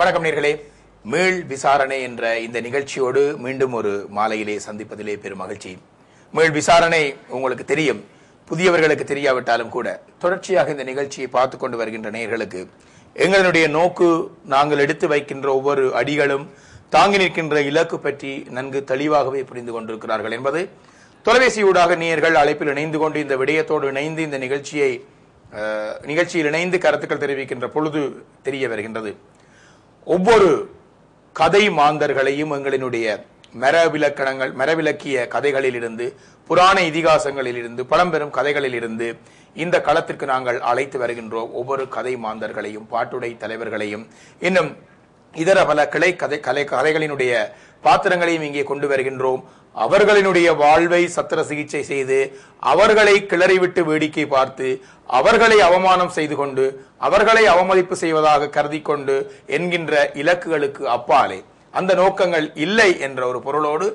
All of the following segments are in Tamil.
வணக்கம் நேர்களே. மீள் விசாரணை என்ற இந்த நிகழ்ச்சியோடு மீண்டும் ஒரு மாலையிலே சந்திப்பதிலே பெரும் மகிழ்ச்சி. மீள் விசாரணை உங்களுக்கு தெரியும். புதியவர்களுக்கு தெரியாவிட்டாலும் கூட தொடர்ச்சியாக இந்த நிகழ்ச்சியை பார்த்து கொண்டு வருகின்ற நேயர்களுக்கு எங்களுடைய நோக்கு நாங்கள் எடுத்து வைக்கின்ற ஒவ்வொரு அடிகளும் தாங்கி நிற்கின்ற இலக்கு பற்றி நன்கு தெளிவாகவே புரிந்து கொண்டிருக்கிறார்கள் என்பது தொலைபேசியூடாக நேயர்கள் அழைப்பில் இணைந்து கொண்டு இந்த விடயத்தோடு இணைந்து இந்த நிகழ்ச்சியை நிகழ்ச்சியில் இணைந்து கருத்துக்கள் தெரிவிக்கின்ற பொழுது தெரிய வருகின்றது. ஒவ்வொரு கதை மாந்தர்களையும் எங்களினுடைய மரவிலக்கணங்கள் மரவிலக்கிய கதைகளிலிருந்து புராண இதிகாசங்களிலிருந்து பழம்பெரும் கதைகளிலிருந்து இந்த களத்திற்கு நாங்கள் அழைத்து வருகின்றோம். ஒவ்வொரு கதை மாந்தர்களையும் பாட்டுடை தலைவர்களையும். இன்னும் இதர பல கிளை கதை கலை கதைகளினுடைய பாத்திரங்களையும் இங்கே கொண்டு வருகின்றோம். அவர்களினுடைய வாழ்வை சத்திர சிகிச்சை செய்து அவர்களை கிளறிவிட்டு வேடிக்கை பார்த்து அவர்களை அவமானம் செய்து கொண்டு அவர்களை அவமதிப்பு செய்வதாக கருதி கொண்டு என்கின்ற இலக்குகளுக்கு அப்பாலே. அந்த நோக்கங்கள் இல்லை என்ற ஒரு பொருளோடு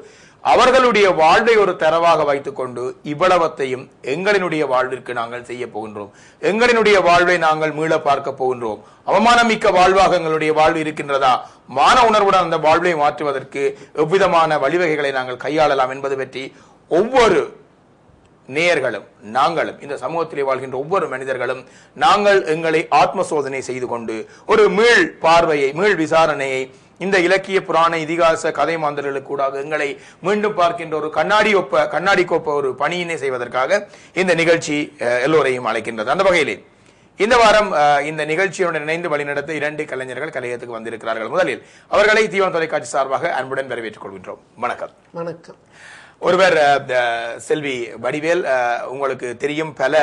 அவர்களுடைய வாழ்வை ஒரு தரவாக வைத்துக்கொண்டு இவ்வளவத்தையும் எங்களினுடைய வாழ்விற்கு நாங்கள் செய்ய போகின்றோம். எங்களினுடைய வாழ்வை நாங்கள் மீள பார்க்க போகின்றோம். அவமானமிக்க வாழ்வாக எங்களுடைய வாழ்வு இருக்கின்றதா? மான உணர்வுடன் அந்த வாழ்வை மாற்றுவதற்கு எவ்விதமான வழிவகைகளை நாங்கள் கையாளலாம் என்பது பற்றி ஒவ்வொரு நேயர்களும் நாங்களும் இந்த சமூகத்திலே வாழ்கின்ற ஒவ்வொரு மனிதர்களும் நாங்கள் எங்களை ஆத்ம சோதனை செய்து கொண்டு ஒரு மீள் பார்வையை மீள் விசாரணையை இந்த இலக்கிய புராண இதிகாச கதை மாந்தர்களுக்கு எங்களை மீண்டும் பார்க்கின்ற ஒரு கண்ணாடி ஒப்ப கண்ணாடி கோப்ப ஒரு பணியினை செய்வதற்காக இந்த நிகழ்ச்சி எல்லோரையும் அழைக்கின்றது. அந்த வகையிலே இந்த வாரம் இந்த நிகழ்ச்சியுடன் இணைந்து வழிநடத்த இரண்டு கலைஞர்கள் கலையத்துக்கு வந்திருக்கிறார்கள். முதலில் அவர்களை தீவன் தொலைக்காட்சி சார்பாக அன்புடன் வரவேற்றுக் கொள்கின்றோம். வணக்கம். வணக்கம். ஒருவர் த- செல்வி வடிவேல் உங்களுக்கு தெரியும் பல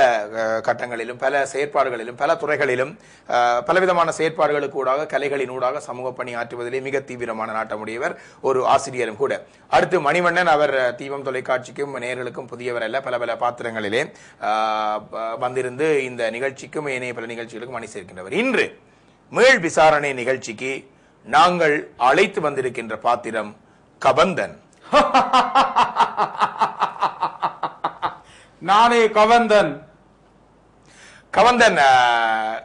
கட்டங்களிலும் பல செயற்பாடுகளிலும் பல துறைகளிலும் பலவிதமான செயற்பாடுகளுக்கு ஊடாக கலைகளின் ஊடாக சமூக பணி ஆற்றுவதிலே மிக தீவிரமான நாட்டமுடையவர் ஒரு ஆசிரியரும் கூட. அடுத்து மணிவண்ணன் அவர் தீபம் தொலைக்காட்சிக்கும் நேர்களுக்கும் புதியவர் அல்ல பல பல பாத்திரங்களிலே வந்திருந்து இந்த நிகழ்ச்சிக்கும் ஏனைய பல நிகழ்ச்சிகளுக்கும் அணி சேர்க்கின்றவர். இன்று மீள் விசாரணை நிகழ்ச்சிக்கு நாங்கள் அழைத்து வந்திருக்கின்ற பாத்திரம் கபந்தன். நானே கவந்தன். கவந்தன்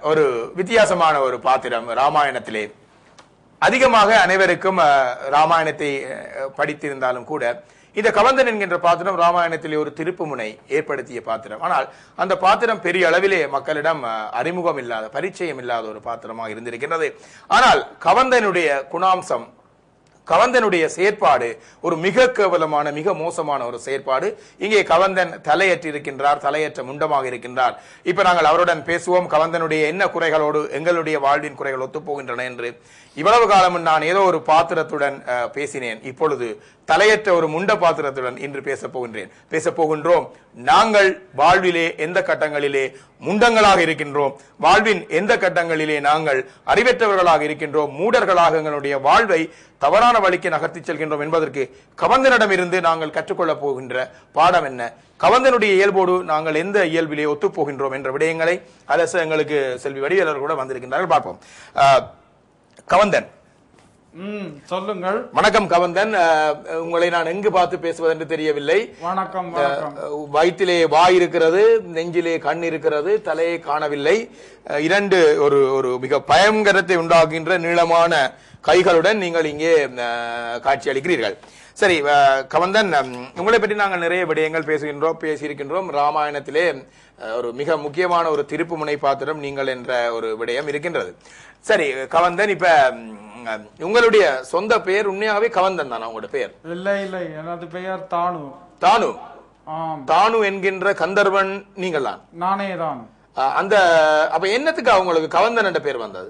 ஒரு வித்தியாசமான ஒரு பாத்திரம் ராமாயணத்திலே. அதிகமாக அனைவருக்கும் ராமாயணத்தை படித்திருந்தாலும் கூட இந்த கவந்தன் என்கின்ற பாத்திரம் ராமாயணத்திலே ஒரு திருப்புமுனை ஏற்படுத்திய பாத்திரம். ஆனால் அந்த பாத்திரம் பெரிய அளவிலே மக்களிடம் அறிமுகம் இல்லாத பரிச்சயம் இல்லாத ஒரு பாத்திரமாக இருந்திருக்கின்றது. ஆனால் கவந்தனுடைய குணாம்சம் கவந்தனுடைய செயற்பாடு ஒரு மிக கேவலமான மிக மோசமான ஒரு செயற்பாடு. இங்கே கவந்தன் தலையற்று இருக்கின்றார் தலையற்ற முண்டமாக இருக்கின்றார். இப்ப நாங்கள் அவருடன் பேசுவோம். கவந்தனுடைய என்ன குறைகளோடு எங்களுடைய வாழ்வின் குறைகள் ஒத்துப்போகின்றன என்று. இவ்வளவு காலமும் நான் ஏதோ ஒரு பாத்திரத்துடன் பேசினேன். இப்பொழுது தலையற்ற ஒரு முண்ட பாத்திரத்துடன் இன்று பேசப் போகின்றேன். பேசப் போகின்றோம். நாங்கள் வாழ்விலே எந்த கட்டங்களிலே முண்டங்களாக இருக்கின்றோம். வாழ்வின் எந்த கட்டங்களிலே நாங்கள் அறிவற்றவர்களாக இருக்கின்றோம். மூடர்களாக எங்களுடைய வாழ்வை தவறான வழிக்கு நகர்த்தி செல்கின்றோம் என்பதற்கு கவந்தனிடமிருந்து நாங்கள் கற்றுக்கொள்ளப் போகின்ற பாடம் என்ன? கவந்தனுடைய இயல்போடு நாங்கள் எந்த இயல்பிலே ஒத்துப்போகின்றோம் என்ற விடயங்களை அரசு எங்களுக்கு செல்வி வடிவேலர் கூட வந்திருக்கின்றார்கள். பார்ப்போம். கவந்தன். சொல்லுங்கள். வணக்கம் கவந்தன் உங்களை நான் எங்கு பார்த்து பேசுவதென்று தெரியவில்லை. வணக்கம் வயிற்றிலே வாய் இருக்கிறது நெஞ்சிலே கண் இருக்கிறது தலையை காணவில்லை. இரண்டு ஒரு ஒரு மிக பயங்கரத்தை உண்டாக்குகின்ற நீளமான கைகளுடன் நீங்கள் இங்கே காட்சி அளிக்கிறீர்கள் சரி கவந்தன் உங்களை பற்றி நாங்கள் நிறைய விடயங்கள் பேசுகின்றோம் பேசியிருக்கின்றோம். ராமாயணத்திலே ஒரு மிக முக்கியமான ஒரு திருப்புமுனை பாத்திரம் நீங்கள் என்ற ஒரு விடயம் இருக்கின்றது. சரி கவந்தன் இப்ப உங்களுடைய சொந்த பெயர் உண்மையாகவே கவந்தன் தானா உங்களோட பெயர்? இல்லை இல்லை எனது பெயர் தானு. தானு? தானு என்கின்ற கந்தர்வன் நீங்கள் தான் நானே தான் அந்த அப்ப என்னத்துக்கு அவங்களுக்கு கவந்தன் என்ற பேர் வந்தது?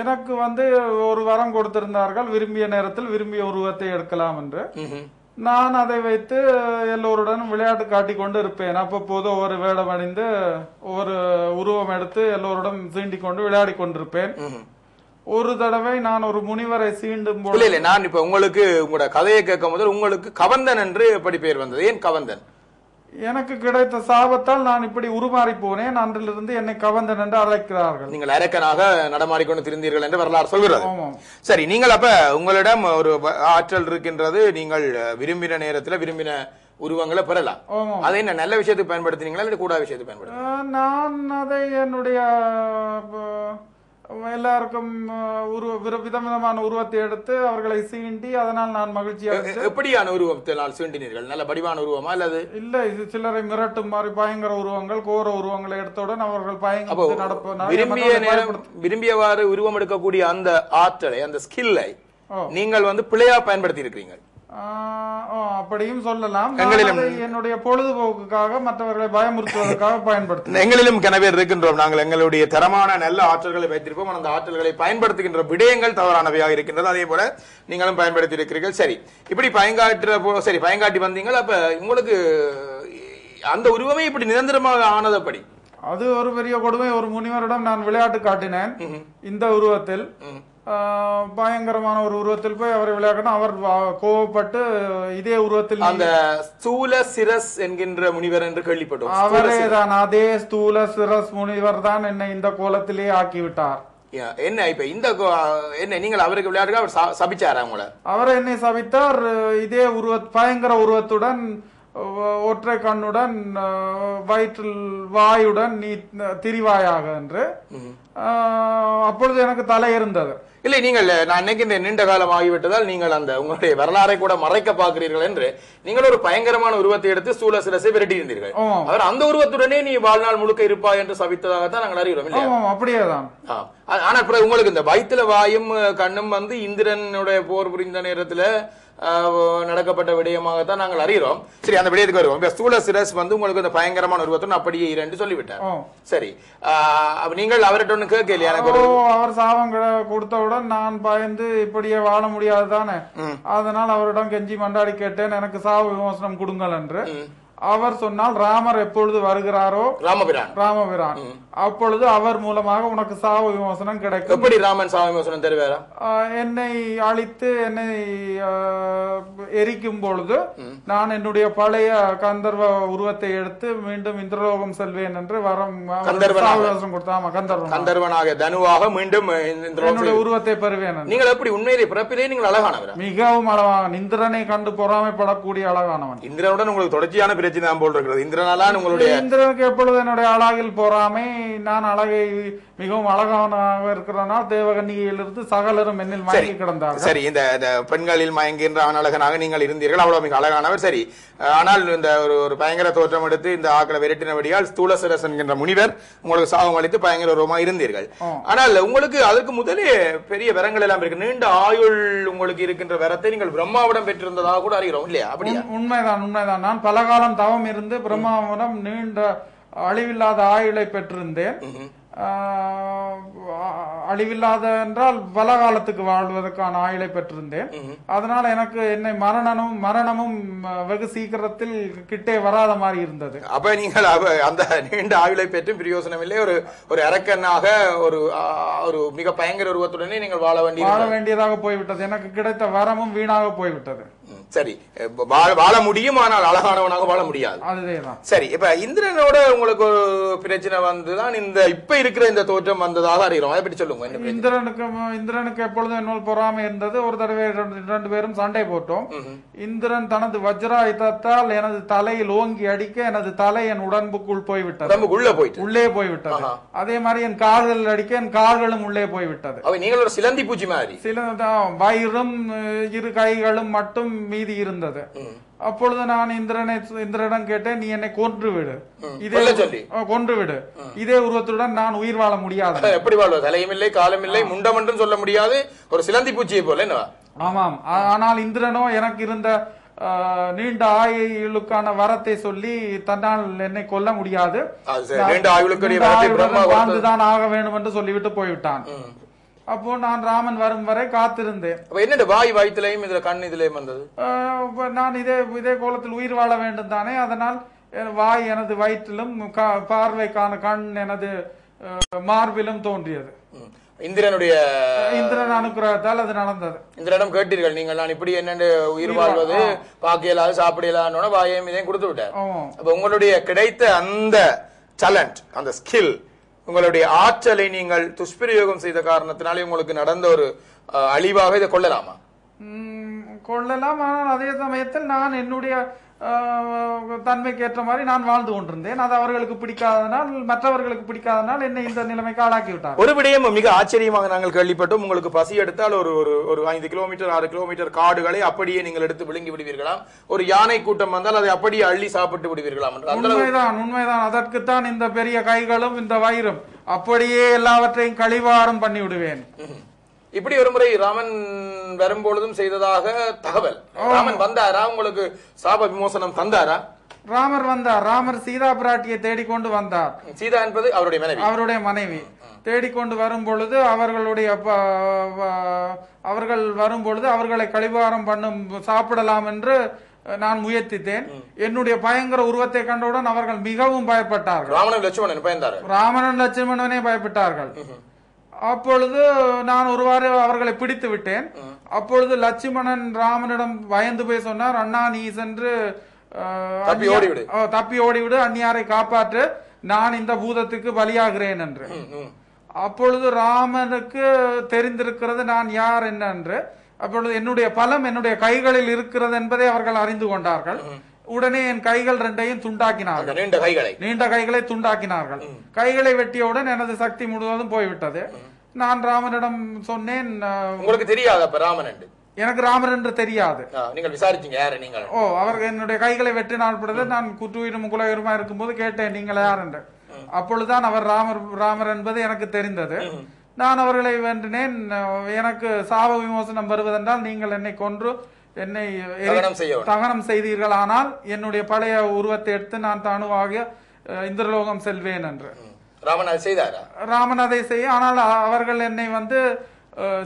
எனக்கு வந்து ஒரு வரம் கொடுத்திருந்தார்கள் விரும்பிய நேரத்தில் விரும்பிய உருவத்தை எடுக்கலாம் என்று. நான் அதை வைத்து எல்லோருடனும் விளையாட்டு காட்டிக் கொண்டு இருப்பேன். அப்பப்போது ஒவ்வொரு வேடம் அணிந்து ஒவ்வொரு உருவம் எடுத்து எல்லோருடன் சீண்டிக் கொண்டு விளையாடி கொண்டிருப்பேன். ஒரு தடவை நான் ஒரு முனிவரை சீண்டும் இல்ல போது இல்ல நான் இப்ப உங்களுக்கு உங்களோட கதையை கேட்கும் முதல் உங்களுக்கு கவந்தன் என்று எப்படி பேர் வந்தது? ஏன் கவந்தன்? எனக்கு கிடைத்த சாபத்தால் நான் இப்படி உருமாறி போனேன். அன்றிலிருந்து என்னை கவந்தன் என்று அழைக்கிறார்கள். நீங்கள் அரக்கனாக நடமாடிக்கொண்டு திருந்தீர்கள் என்று வரலாறு சொல்கிறது. சரி நீங்கள் அப்ப உங்களிடம் ஒரு ஆற்றல் இருக்கின்றது. நீங்கள் விரும்பின நேரத்துல விரும்பின உருவங்களை பெறலாம். அதை என்ன நல்ல விஷயத்துக்கு பயன்படுத்தினீங்களா? இல்ல கூடாத விஷயத்துக்கு பயன்படுத்தி நான் அதை என்னுடைய எல்லாருக்கும் உருவ வித- விதவிதமான உருவத்தை எடுத்து அவர்களை சீண்டி அதனால் நான் மகிழ்ச்சியாக எப்படியான உருவத்தினால் சீண்டினீர்கள்? நல்ல வடிவான உருவமா அல்லது? இல்ல இது சிலரை மிரட்டும் மாதிரி பயங்கர உருவங்கள் கோர உருவங்களை எடுத்தவுடன் அவர்கள் பயங்கர நடப்பு விரும்பிய நேரம் விரும்பியவாறு உருவம் எடுக்கக்கூடிய அந்த ஆற்றலை அந்த ஸ்கில்லை. நீங்கள் வந்து பிழையா பயன்படுத்தி இருக்கிறீங்க அப்படியும் சொல்லலாம். எங்களிலும் என்னுடைய பொழுதுபோக்குக்காக மற்றவர்களை பயமுறுத்துவதற்காக பயன்படுத்தி எங்களிலும் கனவேர் இருக்கின்றோம். நாங்கள் எங்களுடைய தரமான நல்ல ஆற்றல்களை வைத்திருப்போம். அந்த ஆற்றல்களை பயன்படுத்துகின்ற விடயங்கள் தவறானவையாக இருக்கின்றது. அதே போல நீங்களும் பயன்படுத்தி இருக்கிறீர்கள். சரி. இப்படி பயங்காட்டுற சரி பயங்காட்டி வந்தீங்கள்? அப்ப உங்களுக்கு அந்த உருவமே இப்படி நிரந்தரமாக ஆனது அப்படி அது ஒரு பெரிய கொடுமை. ஒரு முனிவரிடம் நான் விளையாட்டு காட்டினேன். இந்த உருவத்தில் பயங்கரமான ஒரு உருவத்தில் போய் அவரை விளையாடணும். அவர் கோவப்பட்டு இதே உருவத்தில் அந்த ஸ்தூல சிரஸ் என்கின்ற முனிவர் என்று கேள்விப்பட்டோம். அவரே தான். அதே ஸ்தூல சிரஸ் முனிவர் தான் என்னை இந்த கோலத்திலே ஆக்கிவிட்டார். என்ன இப்ப இந்த என்ன நீங்கள் அவருக்கு விளையாடுங்க அவர் சபிச்சாரா உங்களை? அவர் என்னை சபித்தார். இதே உருவ பயங்கர உருவத்துடன் ஒற்றை கண்ணுடன் வயிற்றில் வாயுடன் நீ திரிவாயாக என்று. அப்பொழுது எனக்கு தலை இருந்தது. இல்லை நீங்கள் நான் நினைக்கின்ற நீண்ட காலம் ஆகிவிட்டதால் நீங்கள் அந்த உங்களுடைய வரலாறை கூட மறைக்க பார்க்கிறீர்கள் என்று நீங்கள் ஒரு பயங்கரமான உருவத்தை எடுத்து ஸ்தூல சிரசை விரட்டி இருந்தீர்கள். அவர் அந்த உருவத்துடனே நீ வாழ்நாள் முழுக்க இருப்பாய் என்று சபித்ததாகத்தான் நாங்கள் அறிகிறோம் இல்லையா ஆ. ஆ- ஆனா உங்களுக்கு இந்த வயிற்றுல வாயும் கண்ணும் வந்து இந்திரனுடைய போர் புரிந்த நேரத்துல நடக்கப்பட்ட விடயமாகத்தான் நாங்கள் அறிகிறோம். சரி அந்த விடயத்துக்கு வருவோம். இப்ப ஸ்தூல சிரஸ் வந்து உங்களுக்கு இந்த பயங்கரமான உருவத்துடன் அப்படியே இரண்டு சொல்லிவிட்டார். சரி. நீங்கள் அவர்கிட்ட ஒண்ணு கேட்கலையா எனக்கு அவர் சாபம் கிட- கொடுத்தவுடன் நான் பயந்து இப்படியே வாழ முடியாது தானே அதனால் அவரிடம் கெஞ்சி மண்டாடி கேட்டேன். எனக்கு சாவு விமோசனம் கொடுங்கள் என்று. அவர் சொன்னால் ராமர் எப்பொழுது வருகிறாரோ? ராமபிரான். ராமபிரான். அப்பொழுது அவர் மூலமாக உனக்கு சாவு விமோசனம் கிடைக்கும். எப்படி ராமன் சாமிமோசனம் தருவாரா? ஆஹ் என்னை அழித்து என்னை எரிக்கும் பொழுது நான் என்னுடைய பழைய கந்தர்வ உருவத்தை எடுத்து மீண்டும் இந்திரலோகம் செல்வேன் என்று வரம். சாவு விமோசனம் கொடுத்தா ஆமா கந்தர்வன் கந்தர்வனாக தனுவாக மீண்டும் என்னுடைய உருவத்தை பெறுவேன். நீங்கள் எப்படி உண்மையிலே பிறப்பிலே நீங்கள் அழகானவரா? மிகவும் அழகான இந்திரனை கண்டு பொறாமைப்படக்கூடிய அழகானவன். இந்திரனுடன் உங்களுக்கு தொடர்ச்சியான பிரச்சனை தான் போல் இருக்கிறது. இந்திரனாலான் உங்களுடைய இந்திரனுக்கு எப்பொழுது என்னுடைய அழகில் போறாமே? நான் அழகை மிகவும் அழகானதாக இருக்கிறனால் தேவகன்னிகையிலிருந்து சகலரும் என்னில் மயங்கி கிடந்தார்கள். சரி இந்த பெண்களில் மயங்குகின்ற ஆணழகனாக நீங்கள் இருந்தீர்கள். அவ்வளவு மிக அழகானவர். சரி ஆனால் இந்த ஒரு ஒரு பயங்கர தோற்றம் எடுத்து இந்த ஆக்களை விரட்டினபடியால் ஸ்தூலசரஸ் என்கின்ற முனிவர் உங்களுக்கு சாபம் அளித்து பயங்கர உருவமா இருந்தீர்கள். ஆனால் உங்களுக்கு அதற்கு முதலே பெரிய வரங்கள் எல்லாம் இருக்கு. நீண்ட ஆயுள் உங்களுக்கு இருக்கின்ற வரத்தை நீங்கள் பிரம்மாவிடம் பெற்றிருந்ததாக கூட அறிகிறோம் இல்லையா? அப்படியா? உண்- உண்மைதான் உண்மைதான். நான் பல காலம் தவம் இருந்து பிரம்மாவிடம் நீண்ட அழிவில்லாத ஆயுளை பெற்றிருந்தேன். அழிவில்லாத என்றால் பல காலத்துக்கு வாழ்வதற்கான ஆயுளை பெற்றிருந்தேன். அதனால எனக்கு என்னை மரணமும் மரணமும் வெகு சீக்கிரத்தில் கிட்டே வராத மாதிரி இருந்தது. அப்ப நீங்கள் அந்த நீண்ட ஆயுளை பெற்றும் பிரயோசனம் இல்லை. ஒரு ஒரு அரக்கனாக ஒரு ஒரு மிக பயங்கர உருவத்துடனே நீங்கள் வாழ வேண்டிய வாழ வேண்டியதாக போய்விட்டது. எனக்கு கிடைத்த வரமும் வீணாக போய்விட்டது. சரி வாழ முடியும் ஆனால் அழகானவனாக வாழ முடியாது. அதுதான் சரி இப்ப இந்திரனோட உங்களுக்கு ஒரு பிரச்சனை வந்துதான் இந்த இப்ப இருக்கிற இந்த தோற்றம் வந்ததாக அறிகிறோம். அதை பற்றி சொல்லுங்க? இந்திரனுக்கு இந்திரனுக்கு எப்பொழுதும் என்னோல் பொறாமை இருந்தது ஒரு தடவை இரண்டு பேரும் சண்டை போட்டோம். இந்திரன் தனது வஜ்ராயுதத்தால் எனது தலையில் ஓங்கி அடிக்க எனது தலை என் உடம்புக்குள் போய்விட்டது. உள்ள போயிட்டு. உள்ளே போய்விட்டது. அதே மாதிரி என் கால்கள் அடிக்க என் கால்களும் உள்ளே போய்விட்டது. நீங்கள் ஒரு சிலந்தி பூச்சி மாதிரி. சில வயிறும் இரு கைகளும் மட்டும் மீதி இருந்தது. அப்பொழுது நான் இந்திரனை இந்திரனிடம் கேட்டேன் நீ என்னை கொன்று விடு இதே கொன்று விடு இதே உருவத்துடன் நான் உயிர் வாழ முடியாது. எப்படி வாழ்வது தலையும் இல்லை காலம் இல்லை முண்டம் என்றும் சொல்ல முடியாது. ஒரு சிலந்தி பூச்சியை போல ஆமாம். ஆனால் இந்திரனோ எனக்கு இருந்த நீண்ட ஆயுளுக்கான வரத்தை சொல்லி தன்னால் என்னை கொல்ல முடியாது. வாழ்ந்துதான் ஆக வேண்டும் என்று சொல்லிவிட்டு போய்விட்டான். அப்போ நான் ராமன் வரும் வரை காத்திருந்தேன். அப்ப என்னண்டு வாய் வயிற்றுலையும் இதுல கண் இதுலயும் வந்தது? நான் இதே இதே கோலத்தில் உயிர் வாழ வேண்டும் தானே அதனால் வாய் எனது வயிற்றிலும் பார்வைக்கான கண் எனது மார்பிலும் தோன்றியது. இந்திரனுடைய இந்திரன் அனுக்கிரகத்தால் அது நடந்தது. இந்திரனிடம் கேட்டீர்கள் நீங்கள் நான் இப்படி என்னென்று உயிர் வாழ்வது? பாக்கியலாது சாப்பிடலான்னு வாயையும் இதையும் கொடுத்து ஆமாம் அப்ப உங்களுடைய கிடைத்த அந்த டேலண்ட் அந்த ஸ்கில் உங்களுடைய ஆற்றலை நீங்கள் துஷ்பிரயோகம் செய்த காரணத்தினாலே உங்களுக்கு நடந்த ஒரு அழிவாக இதை கொள்ளலாமா? கொள்ளலாம். ஆனால் அதே சமயத்தில் நான் என்னுடைய தன்மைக்கு ஏற்ற மாதிரி நான் வாழ்ந்து கொண்டிருந்தேன். அது அவர்களுக்கு பிடிக்காதனால் மற்றவர்களுக்கு பிடிக்காதனால் என்னை இந்த நிலைமைக்கு ஆளாக்கி விட்டார் ஒரு விடயம் மிக ஆச்சரியமாக நாங்கள் கேள்விப்பட்டோம். உங்களுக்கு பசி எடுத்தால் ஒரு ஒரு ஒரு ஐந்து கிலோமீட்டர் ஆறு கிலோமீட்டர் காடுகளை அப்படியே நீங்கள் எடுத்து விழுங்கி விடுவீர்களாம். ஒரு யானை கூட்டம் வந்தால் அதை அப்படியே அள்ளி சாப்பிட்டு விடுவீர்களாம் உண்மைதான் உண்மைதான். அதற்குத்தான் இந்த பெரிய கைகளும் இந்த வயிறும் அப்படியே எல்லாவற்றையும் கழிவாரம் பண்ணி விடுவேன். இப்படி ஒரு முறை ராமன் வரும்பொழுதும் செய்ததாக தகவல். ராமன் வந்தாரா? உங்களுக்கு சாப விமோசனம் தந்தாரா? ராமர் வந்தார். ராமர் சீதா பிராட்டியை தேடிக்கொண்டு வந்தார். சீதா என்பது அவருடைய மனைவி. அவருடைய மனைவி. தேடிக்கொண்டு வரும் பொழுது அவர்களுடைய அவர்கள் வரும் பொழுது அவர்களை கழிவாரம் பண்ணும் சாப்பிடலாம் என்று நான் முயற்சித்தேன். என்னுடைய பயங்கர உருவத்தை கண்டவுடன் அவர்கள் மிகவும் பயப்பட்டார்கள். ராமனும் லட்சுமணன் பயந்தாரு ராமணன் லட்சுமணனே பயப்பட்டார்கள். அப்பொழுது நான் ஒருவாறு அவர்களை பிடித்து விட்டேன். அப்பொழுது லட்சுமணன் ராமனிடம் பயந்து போய் சொன்னார் அண்ணா நீ சென்று தப்பி ஓடிவிடு." அந்நியாரை காப்பாற்று நான் இந்த பூதத்துக்கு பலியாகிறேன் என்று. அப்பொழுது ராமனுக்கு தெரிந்திருக்கிறது நான் யார் என்ன? என்று. அப்பொழுது என்னுடைய பலம் என்னுடைய கைகளில் இருக்கிறது என்பதை அவர்கள் அறிந்து கொண்டார்கள். உடனே என் கைகள் ரெண்டையும் துண்டாக்கினார்கள். நீண்ட கைகளை. நீண்ட கைகளை துண்டாக்கினார்கள். கைகளை வெட்டியவுடன் எனது சக்தி முழுவதும் போய்விட்டது. நான் ராமனிடம் சொன்னேன் உங்களுக்கு தெரியாது அப்ப ராமன் என்று? எனக்கு ராமர் என்று தெரியாது. ஆ, நீங்கள் விசாரிச்சீங்க யாரு நீங்கள் ஓ அவர்கள் என்னுடைய கைகளை வெட்டினால் பொழுது நான் குற்றுயிரும் குலயுருமா இருக்கும்போது கேட்டேன் நீங்கள் யார் என்று. அப்பொழுதுதான் அவர் ராமர் ராமர் என்பது எனக்கு தெரிந்தது. நான் அவர்களை வேண்டினேன் எனக்கு சாப விமோசனம் வருவதென்றால் நீங்கள் என்னை கொன்று என்னை தகனம். தகனம் செய்தீர்களானால் என்னுடைய பழைய உருவத்தை எடுத்து நான் தானுவாக இந்திரலோகம் செல்வேன் என்று. ராமன் அதை செய்தாரா? ராமன் அதை செய்ய ஆனால் அவர்கள் என்னை வந்து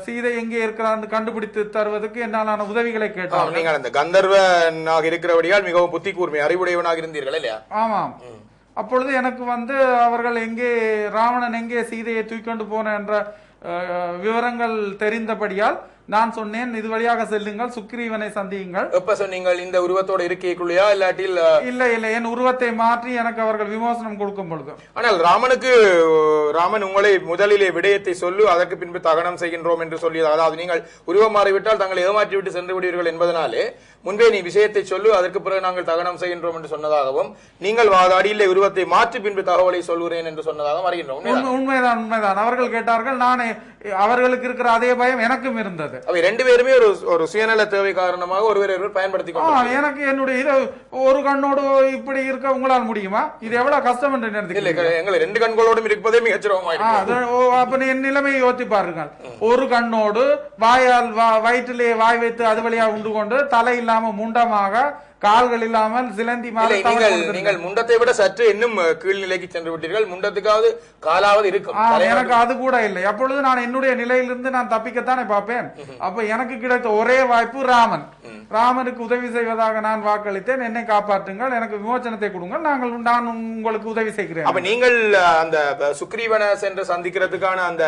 சீதை எங்கே இருக்கிறார் கண்டுபிடித்து தருவதற்கு என்னாலான உதவிகளை ஆம், கேட்டார்கள். நீங்கள் அந்த கந்தர்வனாக இருக்கிறபடியால் மிகவும் புத்தி கூர்மை அறிவுடையவனாக இருந்தீர்கள் இல்லையா? ஆமாம். அப்பொழுது எனக்கு வந்து அவர்கள் எங்கே ராவணன் எங்கே சீதையை தூக்கிக்கொண்டு போன என்ற விவரங்கள் தெரிந்தபடியால் நான் சொன்னேன் இது வழியாக செல்லுங்கள் சுக்ரீவனை சந்தியுங்கள். எப்ப சொன்னீங்கள்? இந்த உருவத்தோட இருக்கைக்குள்ளேயா இல்லாட்டில் இல்லை? இல்லை என் உருவத்தை மாற்றி எனக்கு அவர்கள் விமோசனம் கொடுக்கும் பொழுது. ஆனால் ராமனுக்கு ராமன் உங்களை முதலிலே விடயத்தை சொல்லு அதற்கு பின்பு தகனம் செய்கின்றோம் என்று சொல்லியது. அதாவது நீங்கள் உருவம் மாறிவிட்டால் தங்களை ஏமாற்றி விட்டு சென்று விடுவீர்கள் என்பதனாலே முன்பே நீ விஷயத்தை சொல்லு அதற்கு பிறகு நாங்கள் தகனம் செய்கின்றோம் என்று சொன்னதாகவும் நீங்கள் வாதாடி இல்லை உருவத்தை மாற்றி பின்பு தகவலை சொல்கிறேன் என்று சொன்னதாகவும்? உண்மை- உண்மைதான் உண்மைதான். அவர்கள் கேட்டார்கள் நானே அவர்களுக்கு இருக்கிற அதே பயம் எனக்கும் இருந்தது. அவை ரெண்டு பேருமே ஒரு ஒரு சுயநல தேவை காரணமாக ஒருவர் ஒருவர் பயன்படுத்தி எனக்கு என்னுடைய இது ஒரு கண்ணோடு இப்படி இருக்க உங்களால் முடியுமா? இது எவ்வளவு கஷ்டம் என்று நினைக்கிறீங்க எங்களை ரெண்டு கண்களோடும் இருப்பதே மிகச் ஆ, சிரமமாயிருக்கு அது- ஓ, அப்ப என் நிலைமையை யோசித்து பாருங்கள். ஒரு கண்ணோடு வாயால் வயிற்றிலே வாய் வைத்து அது வழியா உண்டு கொண்டு தலை இல்லாம முண்டமாக கால்கள் இல்லாமல் சிலந்தி மாதிரி நீங்கள் முண்டத்தை விட சற்று இன்னும் கீழ்நிலைக்கு சென்று விட்டீர்கள். முண்டத்துக்காவது காலாவது இருக்கும். எனக்கு அது கூட இல்லை. அப்பொழுது நான் என்னுடைய நிலையிலிருந்து நான் தப்பிக்கத்தானே பார்ப்பேன். அப்ப எனக்கு கிடைத்த ஒரே வாய்ப்பு ராமன். ராமனுக்கு உதவி செய்வதாக நான் வாக்களித்தேன். என்னை காப்பாற்றுங்கள். எனக்கு விமோச்சனத்தை கொடுங்கள். நாங்கள் நான் உங்களுக்கு உதவி செய்கிறேன். அப்ப நீங்கள் அந்த சுக்ரீவனை சென்று சந்திக்கிறதுக்கான அந்த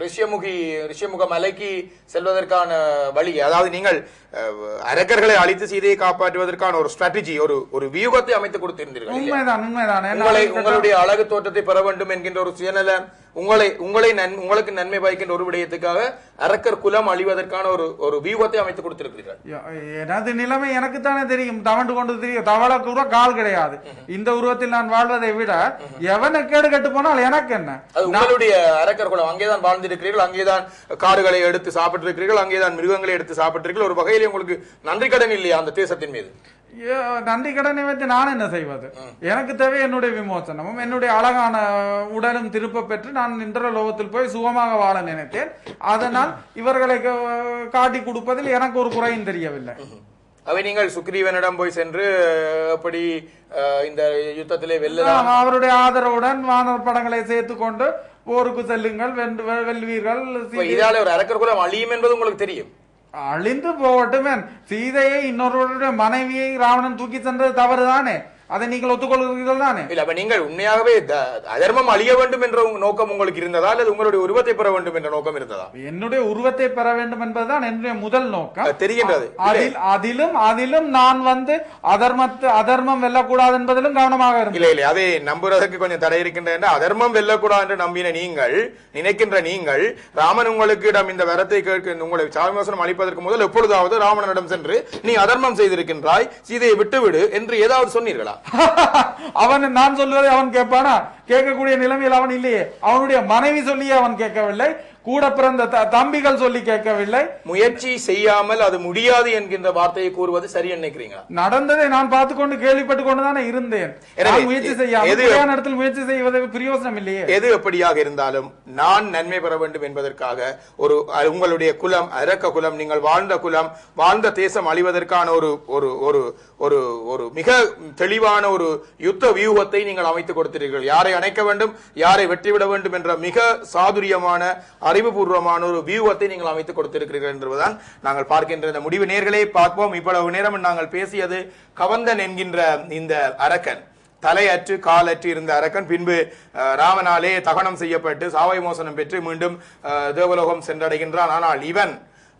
ரிஷ்யமுகி ரிஷ்யமுக மலைக்கு செல்வதற்கான வழி அதாவது நீங்கள் அஹ், அரக்கர்களை அழித்து சீதையை காப்பாற்றுவதற்கான ஒரு ஸ்ட்ராட்டஜி ஒரு ஒரு வியூகத்தை அமைத்து கொடுத்திருந்தீர்கள் உங்களுடைய அழகு தோற்றத்தை பெற வேண்டும் என்கின்ற ஒரு சுயநல உங்களை உங்களை நன்- உங்களுக்கு நன்மை பயக்கின்ற ஒரு விடயத்துக்காக அரக்கர் குலம் அழிவதற்கான ஒரு ஒரு வியூகத்தை அமைத்து கொடுத்திருக்கிறீர்கள். எனது நிலைமை எனக்கு தானே தெரியும். தவண்டு கொண்டு தெரியும். தவளை கூட கால் கிடையாது. இந்த உருவத்தில் நான் வாழ்வதை விட எவனை கேடு கட்டு போனால் எனக்கு என்ன? அது உங்களுடைய அரக்கர் குலம். அங்கேதான் வாழ்ந்திருக்கிறீர்கள். அங்கேதான் காடுகளை எடுத்து சாப்பிட்டிருக்கிறீர்கள். அங்கேதான் மிருகங்களை எடுத்து சாப்பிட்டிருக்கிறீர்கள். ஒரு வகையிலே உங்களுக்கு நன்றி கடன் இல்லையா அந்த தேசத்தின் மீது? நன்றி கடனை வைத்து நான் என்ன செய்வது? எனக்கு தேவை என்னுடைய விமோசனமும் என்னுடைய அழகான உடலும் திருப்ப பெற்று நான் இந்திர லோகத்தில் போய் சுகமாக வாழ நினைத்தேன். அதனால் இவர்களை காட்டி கொடுப்பதில் எனக்கு ஒரு குறையும் தெரியவில்லை. அவை நீங்கள் சுக்ரீவனிடம் போய் சென்று அஹ், இந்த யுத்தத்திலே வெல்லலாம் அவருடைய ஆதரவுடன் வானர் படங்களை சேர்த்து கொண்டு போருக்கு செல்லுங்கள் வென்று வெல்வீர்கள். இதால ஒரு அரக்கர் குலம் அழியும் என்பது உங்களுக்கு தெரியும். அழிந்து போகட்டும். சீதையை இன்னொருவருடைய மனைவியை ராவணன் தூக்கி சென்றது தவறுதானே? அதை நீங்கள் ஒத்துக்கொள்கிறீர்கள் தானே? இல்ல அப்ப நீங்கள் உண்மையாகவே அதர்மம் அழிய வேண்டும் என்ற நோக்கம் உங்களுக்கு இருந்ததா? அல்லது உங்களுடைய உருவத்தை பெற வேண்டும் என்ற நோக்கம் இருந்ததா? என்னுடைய உருவத்தை பெற வேண்டும் என்பதுதான் என்னுடைய முதல் நோக்கம். தெரிகின்றது. அதில் அதிலும் அதிலும் நான் வந்து அதர்மத்து அதர்மம் வெல்லக்கூடாது என்பதிலும் கவனமாக இருந்தேன். இல்ல இல்ல அதை நம்புறதுக்கு கொஞ்சம் தடை இருக்கின்றன அதர்மம் வெல்லக்கூடாது என்று நம்பின நீங்கள் நினைக்கின்ற நீங்கள் ராமன் உங்களுக்கு இடம் இந்த வரத்தை கேட்க உங்களை சாமிமோசனம் அளிப்பதற்கு முதல் எப்பொழுதாவது ராவணனிடம் சென்று நீ அதர்மம் செய்திருக்கின்றாய் சீதையை விட்டுவிடு என்று ஏதாவது சொன்னீர்களா? அவன் நான் சொல்வதை அவன் கேட்பானா? கேட்கக்கூடிய நிலைமையில் அவன் இல்லையே. அவனுடைய மனைவி சொல்லியே அவன் கேட்கவில்லை. கூட பிறந்த தம்பிகள் சொல்லி கேட்கவில்லை. முயற்சி செய்யாமல் அது முடியாது என்கின்ற வார்த்தையை கூறுவது சரி நினைக்கிறீங்களா? நடந்ததை நான் பார்த்து கொண்டு கேள்விப்பட்டு கொண்டுதானே இருந்தேன். எனவே, நான் முயற்சி செய்யாமல் இடத்தில் முயற்சி செய்வது பிரயோசனம் இல்லையே. எது எப்படியாக இருந்தாலும் நான் நன்மை பெற வேண்டும் என்பதற்காக ஒரு உங்களுடைய குலம் அரக்க குலம் நீங்கள் வாழ்ந்த குலம் வாழ்ந்த தேசம் அழிவதற்கான ஒரு ஒரு ஒரு ஒரு ஒரு மிக தெளிவான ஒரு யுத்த வியூகத்தை நீங்கள் அமைத்துக் கொடுத்தீர்கள். யாரை அணைக்க வேண்டும் யாரை வெற்றிவிட வேண்டும் என்ற மிக சாதுரியமான அறிவுபூர்வமான ஒரு வியூகத்தை நீங்கள் அமைத்துக் கொடுத்திருக்கிறீர்கள் என்பதுதான் நாங்கள் பார்க்கின்ற இந்த முடிவு. நேர்களே பார்ப்போம். இவ்வளவு நேரம் நாங்கள் பேசியது கவந்தன் என்கின்ற இந்த அரக்கன். தலையற்று காலற்று இருந்த அரக்கன். பின்பு ராமனாலே தகனம் செய்யப்பட்டு சாவை மோசனம் பெற்று மீண்டும் தேவலோகம் சென்றடைகின்றான். ஆனால் இவன்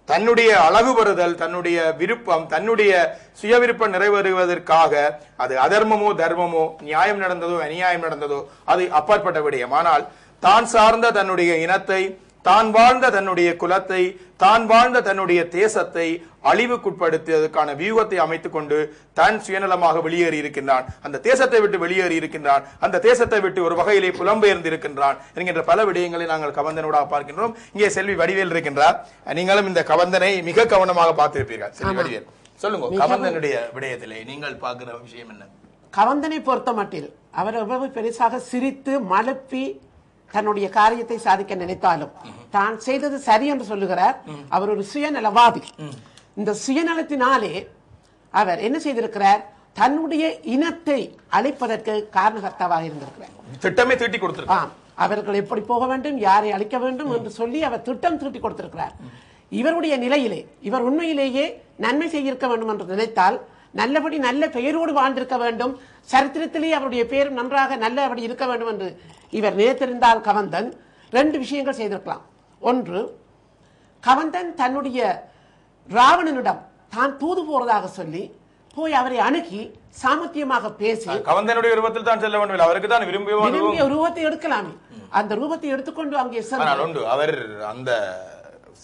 தன்னுடைய அழகுபடுதல் தன்னுடைய விருப்பம் தன்னுடைய சுய விருப்பம் நிறைவேறுவதற்காக அது அதர்மமோ தர்மமோ நியாயம் நடந்ததோ அநியாயம் நடந்ததோ அது அப்பாற்பட்ட விடயம். ஆனால் தான் சார்ந்த தன்னுடைய இனத்தை தான் வாழ்ந்த தன்னுடைய குலத்தை தான் வாழ்ந்த தன்னுடைய தேசத்தை அழிவுக்குட்படுத்தியதற்கான வியூகத்தை அமைத்துக் கொண்டு தான் சுயநலமாக வெளியேறி இருக்கின்றான். அந்த தேசத்தை விட்டு வெளியேறி இருக்கின்றான். அந்த தேசத்தை விட்டு ஒரு வகையிலே புலம்பெயர்ந்து இருக்கின்றான் என்கின்ற பல விடயங்களை நாங்கள் கவந்தனோட பார்க்கின்றோம். இங்கே செல்வி வடிவேல் இருக்கின்றார். நீங்களும் இந்த கவந்தனை மிக கவனமாக பார்த்திருப்பீர்கள். செல்வி வடிவேல் சொல்லுங்க கவந்தனுடைய விடயத்திலே நீங்கள் பார்க்கிற விஷயம் என்ன? கவந்தனை பொறுத்த மட்டில் அவர் எவ்வளவு பெருசாக சிரித்து மழுப்பி தன்னுடைய காரியத்தை சாதிக்க நினைத்தாலும். தான் செய்தது சரி என்று சொல்லுகிறார். அவர் ஒரு சுயநலவாதி. இந்த சுயநலத்தினாலே அவர் என்ன செய்திருக்கிறார்? தன்னுடைய இனத்தை அழிப்பதற்கு காரணகர்த்தாவாக இருந்திருக்கிறார். திட்டமே தீட்டி கொடுத்திருக்கான் ஆம். அவர்கள் எப்படி போக வேண்டும் யாரை அழிக்க வேண்டும் என்று சொல்லி அவர் திட்டம் தீட்டி கொடுத்திருக்கிறார். இவருடைய நிலையிலே இவர் உண்மையிலேயே நன்மை செய்திருக்க வேண்டும் என்று நினைத்தால் நல்லபடி நல்ல பெயரோடு வாழ்ந்திருக்க வேண்டும். சரித்திரத்திலே அவருடைய பெயர் நன்றாக நல்லபடி இருக்க வேண்டும் என்று இவர் நினைத்திருந்தால் கவந்தன். ரெண்டு விஷயங்கள் செய்திருக்கலாம். ஒன்று கவந்தன் தன்னுடைய ராவணனிடம் தான் தூது போறதாக சொல்லி போய் அவரை அணுகி சாமர்த்தியமாக பேசி கவந்தனுடைய உருவத்தில் தான் செல்ல வேண்டும் அவருக்கு தான் விரும்பிய ரூபத்தை எடுக்கலாமே. அந்த ரூபத்தை எடுத்துக்கொண்டு அங்கே உண்டு. அவர் அந்த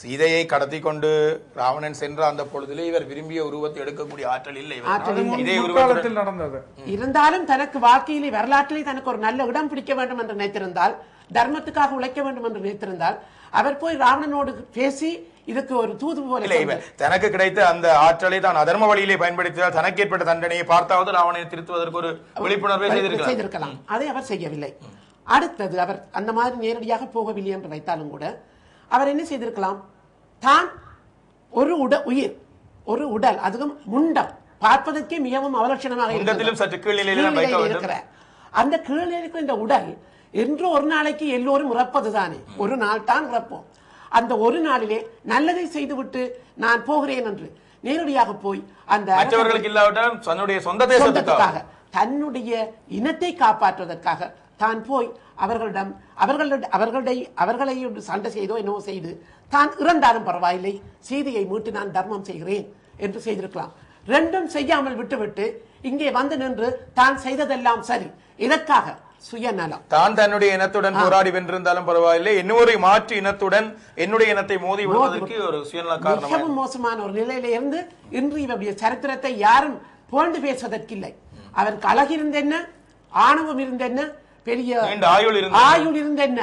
சீதையை கடத்தி கொண்டு ராவணன் சென்ற அந்த பொழுதிலே இவர் விரும்பிய உருவத்தை எடுக்கக்கூடிய ஆற்றல் இல்லை. இதே நடந்தது. இருந்தாலும் தனக்கு வாழ்க்கையிலே வரலாற்றிலே தனக்கு ஒரு நல்ல இடம் பிடிக்க வேண்டும் என்று நினைத்திருந்தால் தர்மத்துக்காக உழைக்க வேண்டும் என்று நினைத்திருந்தால் அவர் போய் ராவணனோடு பேசி இதுக்கு ஒரு தூது போல தனக்கு கிடைத்த அந்த ஆற்றலை தான் அதர்ம வழியிலே பயன்படுத்தினால் தனக்கு ஏற்பட்ட தண்டனையை பார்த்தாவது ராவணனை திருத்துவதற்கு ஒரு விழிப்புணர்வை செய்திருக்கலாம். அதை அவர் செய்யவில்லை. அடுத்தது அவர் அந்த மாதிரி நேரடியாக போகவில்லை என்று வைத்தாலும் கூட அவர் என்ன செய்திருக்கலாம்? தான் ஒரு உட உயிர் ஒரு உடல் அதுவும் முண்டம். பார்ப்பதற்கே மிகவும் அவலட்சணமாக தான். இருக்கிற அந்த இருக்கிற இந்த உடல் என்று ஒரு நாளைக்கு எல்லோரும் இறப்பதுதானே? ஒரு நாள் தான் இறப்போம். அந்த ஒரு நாளிலே நல்லதை செய்துவிட்டு நான் போகிறேன் என்று நேரடியாக போய் அந்த தன்னுடைய சொந்த தன்னுடைய இனத்தை காப்பாற்றுவதற்காக தான் போய் அவர்களிடம் அவர்களுடைய அவர்களுடைய அவர்களை சண்டை செய்தோ என்னவோ செய்து தான் இறந்தாலும் பரவாயில்லை சீதையை மீட்டு நான் தர்மம் செய்கிறேன் என்று செய்திருக்கலாம். ரெண்டும் செய்யாமல் விட்டுவிட்டு இங்கே வந்து நின்று தான் செய்ததெல்லாம் சரி. இதற்காக சுயநலம். தான் தன்னுடைய இனத்துடன் போராடி வென்றிருந்தாலும் பரவாயில்லை. இன்னொரு மாற்று இனத்துடன் என்னுடைய இனத்தை மோதி விடுவதற்கு ஒரு சுயநல மிகவும் மோசமான ஒரு நிலையில இருந்து இன்று இவருடைய சரித்திரத்தை யாரும் புகழ்ந்து பேசுவதற்கில்லை. அவருக்கு அழகு இருந்தென்ன ஆணவம் இருந்தென்ன பெரிய ஆயுள்? ஆயுள் இருந்தென்ன?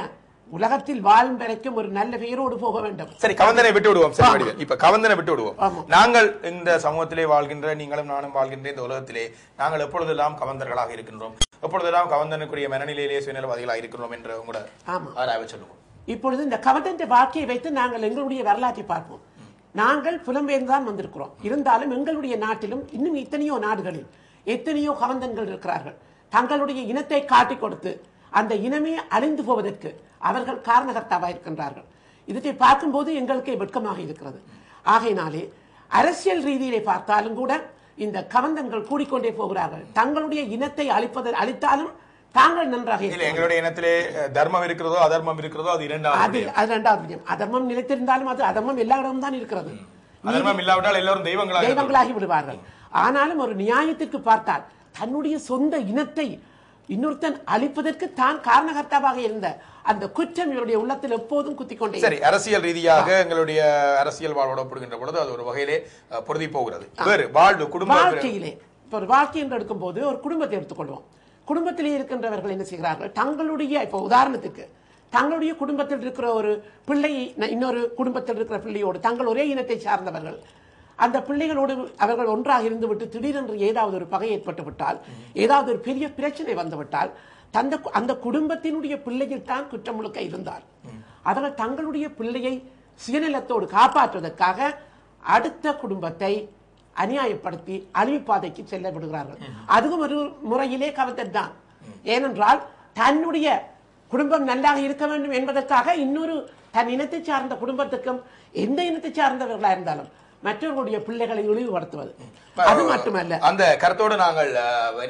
உலகத்தில் வாழும் வரைக்கும் ஒரு நல்ல பெயரோடு போக வேண்டும். சரி கவந்தனை விட்டு விடுவோம் சரி. இப்ப கவந்தனை விட்டு விடுவோம். நாங்கள் இந்த சமூகத்திலே வாழ்கின்ற நீங்களும் நானும் வாழ்கின்ற இந்த உலகத்திலே நாங்கள் எப்பொழுதெல்லாம் கவந்தர்களாக இருக்கின்றோம்? எப்பொழுதெல்லாம் கவந்தனுக்குரிய மனநிலையிலே சுயநலவாதிகளாக இருக்கிறோம் என்று உங்களோட. ஆராய்ச்சி சொல்லுவோம் இப்பொழுது இந்த கவர்னன்ற வாழ்க்கையை வைத்து நாங்கள் எங்களுடைய வரலாற்றை பார்ப்போம். நாங்கள் புலம்பெயர்ந்து தான் வந்திருக்கிறோம். இருந்தாலும் எங்களுடைய நாட்டிலும் இன்னும் எத்தனையோ நாடுகளில் எத்தனையோ கவந்தன்கள் இருக்கிறார்கள். தங்களுடைய இனத்தை காட்டிக் கொடுத்து அந்த இனமே அழிந்து போவதற்கு அவர்கள் காரணகர்த்தாவாக இருக்கின்றார்கள் இதை பார்க்கும்போது எங்களுக்கே வெட்கமாக இருக்கிறது. ஆகையினாலே அரசியல் ரீதியிலே பார்த்தாலும் கூட இந்த கவந்தன்கள் கூடிக்கொண்டே போகிறார்கள். தங்களுடைய இனத்தை அழிப்பதை அழித்தாலும் தாங்கள் நன்றாக எங்களுடைய இனத்திலே தர்மம் இருக்கிறதோ அதர்மம் இருக்கிறதோ அது அது இரண்டாவது அது இரண்டாவது விஷயம் அதர்மம் நிலைத்திருந்தாலும் அது அதர்மம் எல்லா இடமும் தான் இருக்கிறது. அதர்மம் இல்லாவிட்டால் எல்லாரும். தெய்வங்களாகி விடுவார்கள். ஆனாலும் ஒரு நியாயத்திற்கு பார்த்தால் தன்னுடைய சொந்த இனத்தை இன்னொருத்தன் அழிப்பதற்கு தான் காரணகர்த்தாவாக இருந்த அந்த குற்றம் இவருடைய உள்ளத்தில் எப்போதும் குத்திக் கொண்டே சரி அரசியல் ரீதியாக எங்களுடைய அரசியல் வாழ்வோடு ஒப்பிடுகின்ற பொழுது அது ஒரு வகையிலே பொருதி போகிறது. வேறு வாழ்வு குடும்ப வாழ்க்கையிலே இப்ப ஒரு வாழ்க்கை என்று எடுக்கும்போது ஒரு குடும்பத்தை எடுத்துக்கொள்வோம். குடும்பத்திலே இருக்கின்றவர்கள் என்ன செய்கிறார்கள்? தங்களுடைய இப்ப உதாரணத்துக்கு தங்களுடைய குடும்பத்தில் இருக்கிற ஒரு பிள்ளை இன்னொரு குடும்பத்தில் இருக்கிற பிள்ளையோடு தங்கள் ஒரே இனத்தை சார்ந்தவர்கள் அந்த பிள்ளைகளோடு அவர்கள் ஒன்றாக இருந்துவிட்டு திடீரென்று ஏதாவது ஒரு பகை ஏற்பட்டுவிட்டால் ஏதாவது ஒரு பெரிய பிரச்சனை வந்துவிட்டால் தந்த அந்த குடும்பத்தினுடைய பிள்ளையில் தான் குற்றம் முழுக்க இருந்தார். அவர்கள் தங்களுடைய பிள்ளையை சுயநலத்தோடு காப்பாற்றுவதற்காக அடுத்த குடும்பத்தை அநியாயப்படுத்தி அழிவுப்பாதைக்கு செல்ல விடுகிறார்கள். அதுவும் ஒரு முறையிலே கவர்த்தல் தான். ஏனென்றால் தன்னுடைய குடும்பம் நல்லாக இருக்க வேண்டும் என்பதற்காக இன்னொரு தன் இனத்தை சார்ந்த குடும்பத்துக்கும் எந்த இனத்தை சார்ந்தவர்களாக இருந்தாலும் மற்றவர்களுடைய பிள்ளைகளை இழிவுபடுத்துவது. அது மட்டுமல்ல. அந்த கருத்தோடு நாங்கள்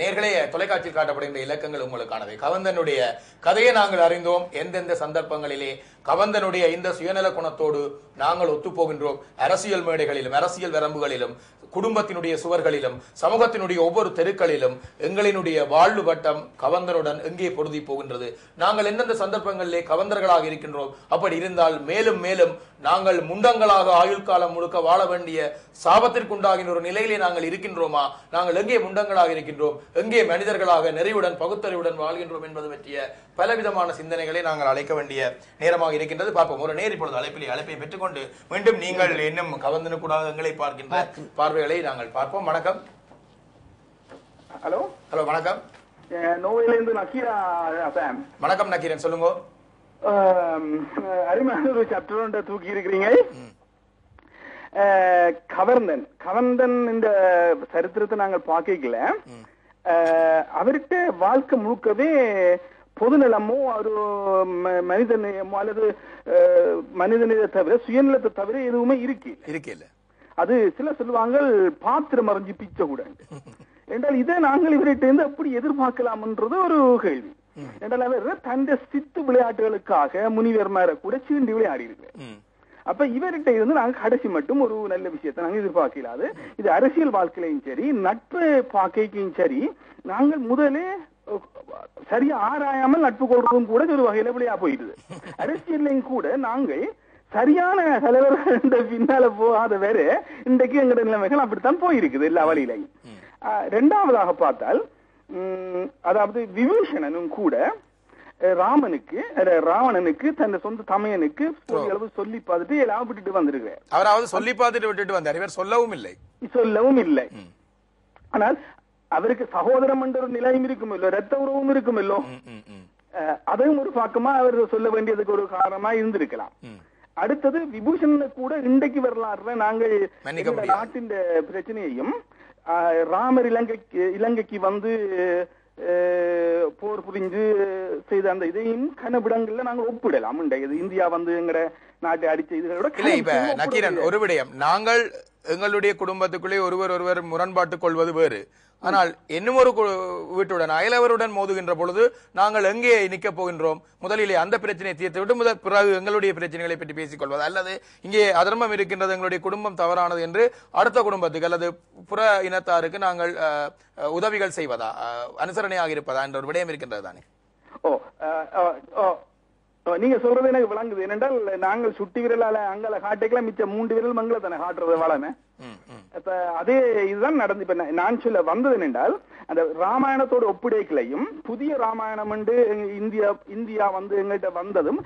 நேர்களே தொலைக்காட்சியில் காட்டப்படுகின்ற இலக்கங்கள் உங்களுக்கானவை. கவந்தனுடைய கதையை நாங்கள் அறிந்தோம். எந்தெந்த சந்தர்ப்பங்களிலே கவந்தனுடைய இந்த சுயநல குணத்தோடு நாங்கள் ஒத்துப்போகின்றோம். அரசியல் மேடைகளிலும் அரசியல் வரம்புகளிலும் குடும்பத்தினுடைய சுவர்களிலும் சமூகத்தினுடைய ஒவ்வொரு தெருக்களிலும் எங்களினுடைய வாழ்வு வட்டம் கவந்தனுடன் எங்கே பொருதி போகின்றது. நாங்கள் எந்தெந்த சந்தர்ப்பங்களிலே கவந்தர்களாக இருக்கின்றோம். அப்படி இருந்தால் மேலும் மேலும் நாங்கள் முண்டங்களாக ஆயுள் காலம் முழுக்க வாழ வேண்டிய சாபத்திற்குண்டாகின்ற ஒரு நிலையிலே நாங்கள் இருக்கின்றோமா? நாங்கள் எங்கே முண்டங்களாக இருக்கின்றோம்? எங்கே மனிதர்களாக நெறிவுடன் பகுத்தறிவுடன் வாழ்கின்றோம் என்பது பற்றிய பலவிதமான சிந்தனைகளை நாங்கள் அழைக்க வேண்டிய நேரமாக இருக்கின்றது. பார்ப்போம். ஒரு நேர் இப்பொழுது அழைப்பிலே அழைப்பை பெற்றுக்கொண்டு மீண்டும் நீங்கள் இன்னும் கவர்ந்தனுக்கூடாக எங்களை பார்க்கின்ற பார்வைகளை நாங்கள் பார்ப்போம். வணக்கம். ஹலோ. ஹலோ வணக்கம். நோயிலேருந்து நக்கீரா சாம். வணக்கம் நக்கீரன். சொல்லுங்க. அருமையான ஒரு சாப்டர் தூக்கி இருக்கிறீங்க கவர்ந்தன். கவர்ந்தன் இந்த சரித்திரத்தை நாங்கள் பார்க்கல. அவர்கிட்ட வாழ்க்கை முழுக்கவே பொதுநலமோ ஒரு ம- மனித நேயமோ அல்லது அஹ், மனித நேயத்தை தவிர சுயநலத்தை தவிர எதுவுமே இருக்கு இருக்கேல்ல. அது சில சொல்லுவாங்க பாத்திரம் மறைஞ்சு பிச்சை கூட. என்றால் இதை நாங்கள் இவர்கிட்ட இருந்து எப்படி எதிர்பார்க்கலாம்ன்றது ஒரு கேள்வி. என்றால் அவர் தந்த சித்து விளையாட்டுகளுக்காக முனிவர் மேல கூட சீண்டி விளையாடி இருக்கிறார். அப்ப இவர்கிட்ட இருந்து நாங்க கடைசி மட்டும் ஒரு நல்ல விஷயத்தை நாங்க எதிர்பார்க்கலாது இது அரசியல் வாழ்க்கையிலையும் சரி நட்பு பாக்கைக்கும் சரி நாங்கள் முதலே சரியா ஆராயாமல் நட்பு கொள்றதும் கூட ஒரு வகையில விளையா போயிடுது. அரசியல்லையும் கூட நாங்கள் சரியான தலைவர்கள் பின்னால போகாத வேற இன்றைக்கு எங்கட நிலைமைகள் அப்படித்தான் போயிருக்குது எல்லா வழியிலையும். ரெண்டாவதாக பார்த்தால் உம், அதாவது விபீஷணனும் கூட ராமனுக்கு ராவணனுக்கு தன் சொந்த தமையனுக்கு அளவு சொல்லி பார்த்துட்டு எல்லாம் விட்டுட்டு வந்திருக்கிறார். அவராவது சொல்லி பார்த்துட்டு விட்டுட்டு வந்தார். இவர் சொல்லவும் இல்லை. சொல்லவும் இல்லை. ஆனால் அவருக்கு சகோதரம் என்ற ஒரு நிலையும் இருக்கும் இல்லோ ரத்த உறவும் இருக்கும் இல்லோ. ம், ம், ம். அஹ், அதுவும் ஒரு பக்கமா அவர் சொல்ல வேண்டியதுக்கு ஒரு காரணமா இருந்திருக்கலாம். அடுத்தது விபூஷணனை கூட இன்றைக்கு வரலாறுல நாங்கள். நாட்டின் பிரச்சனையையும் ராமர் இலங்கைக்கு இலங்கைக்கு வந்து போர் புரிஞ்சு செய்த அந்த இதையும் கனவிடங்கள்ல நாங்கள் ஒப்பிடலாம் இது இந்தியா வந்து எங்கட நாட்டை அடிச்ச இதுகளோட இல்ல இப்ப நக்கீரன் ஒரு விடயம். நாங்கள் எங்களுடைய குடும்பத்துக்குள்ளே ஒருவர் ஒருவர் முரண்பாட்டுக் கொள்வது வேறு. ஆனால் இன்னும் ஒரு வீட்டுடன் அயலவருடன் மோதுகின்ற பொழுது நாங்கள் எங்கே நிற்கப் போகின்றோம்? முதலிலே அந்த பிரச்சனையை தீர்த்து விட்டு முதல் பிறகு எங்களுடைய பிரச்சனைகளை பற்றி பேசிக் கொள்வது அல்லது இங்கே அதர்மம் இருக்கின்றது எங்களுடைய குடும்பம் தவறானது என்று அடுத்த குடும்பத்துக்கு அல்லது புற இனத்தாருக்கு நாங்கள் உதவிகள் செய்வதா? அனுசரணையாக இருப்பதா? என்ற ஒரு விடயம் இருக்கின்றது தானே. ஓ, நீங்க சொல்றது எனக்கு விளங்குது. ஏனென்றால் நாங்கள் சுட்டி விரலால அங்கல காட்டைக்கெல்லாம் மிச்ச மூன்று விரல் மங்கள தானே காட்டுறது வளமே. இப்ப அதே இதுதான் நடந்து. இப்ப நான் சொல்ல வந்தது என்னென்றால் அந்த ராமாயணத்தோட ஒப்பிடைக்கலையும் புதிய ராமாயணம் என்று எங்க இந்தியா இந்தியா வந்து எங்கள்கிட்ட வந்ததும்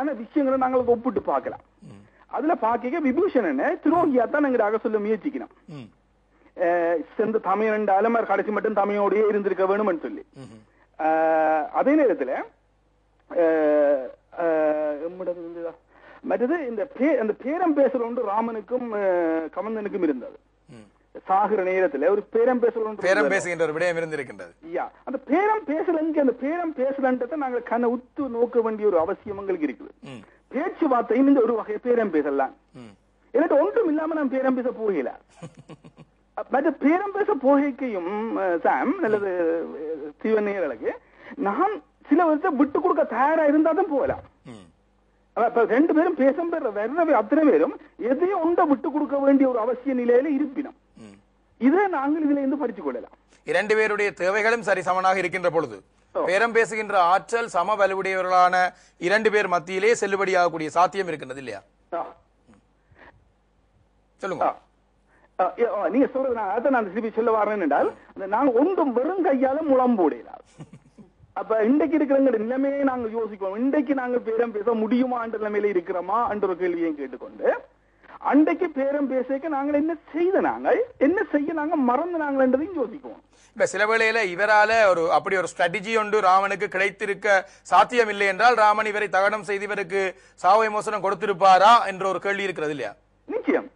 ஆன விஷயங்களை நாங்கள் ஒப்பிட்டு பார்க்கலாம். அதுல பாக்க விபூஷணனை துரோகியா தான் எங்கிட்ட அக சொல்ல முயற்சிக்கணும். சென்று தமிழ் ரெண்டாலும் அவர் கடைசி மட்டும் தமிழோடயே இருந்திருக்க வேணும்னு சொல்லி. அதே நேரத்துல எம்மிடம் இருந்ததா? மற்றது இந்த பே அந்த பேரம் பேசுற ஒன்று ராமனுக்கும் கமந்தனுக்கும் இருந்தது. சாகுற நேரத்துல ஒரு பேரம் ஒன்று பேரம். பேசுகின்ற ஒரு விடயம் இருந்திருக்கின்றது யா அந்த பேரம் பேசலங்க அந்த பேரம் பேசலன்றதை நாங்க கண்ண உத்து நோக்க வேண்டிய ஒரு அவசியம் எங்களுக்கு இருக்குது. பேச்சுவார்த்தையும் இந்த ஒரு வகை பேரம் பேசலாம். எனக்கு ஒன்றும் இல்லாம நான் பேரம் பேச போகல மற்ற பேரம் பேச போகைக்கையும் சாம் அல்லது சிவநேயர்களுக்கு நான் சில வருஷம் விட்டு கொடுக்க தயாரா இருந்தா தான் போகலாம். ரெண்டு பேரும் பேசும் அத்தனை பேரும் எதையும் ஒன்றை விட்டு கொடுக்க வேண்டிய ஒரு அவசிய நிலையில இருப்பினோம். இதை நாங்கள் இதுல இருந்து படித்துக் கொள்ளலாம். இரண்டு பேருடைய தேவைகளும் சரி சமனாக இருக்கின்ற பொழுது. பேரம் பேசுகின்ற ஆற்றல் சம வலுவுடையவர்களான இரண்டு பேர் மத்தியிலே செல்லுபடியாகக்கூடிய சாத்தியம் இருக்கின்றது இல்லையா. சொல்லுங்க. நீங்க சொல்றது நான் அதை நான் திருப்பி சொல்ல வரேன் என்றால் நாங்க ஒன்றும் வெறும் கையால முழம்போடையலாம் அப்ப இன்றைக்கு இருக்கிற நிலைமையை நாங்க யோசிக்கணும் இன்றைக்கு நாங்க பேரம் பேச முடியுமா என்ற நிலைமையில இருக்கிறோமா என்ற ஒரு கேள்வியை கேட்டுக்கொண்டு அன்றைக்கு பேரம் பேசக்க நாங்கள் என்ன செய்த நாங்கள் என்ன செய்ய நாங்க மறந்து நாங்கள்ன்றதையும் யோசிக்குவோம் இப்ப சில வேளையில இவரால ஒரு அப்படி ஒரு ஸ்ட்ராட்டஜி ஒன்று ராமனுக்கு கிடைத்திருக்க சாத்தியம் இல்லை என்றால் ராமன் இவரை தகனம் செய்து இவருக்கு சாவை மோசனம் கொடுத்திருப்பாரா என்ற ஒரு கேள்வி இருக்கிறது இல்லையா? நிச்சயம்.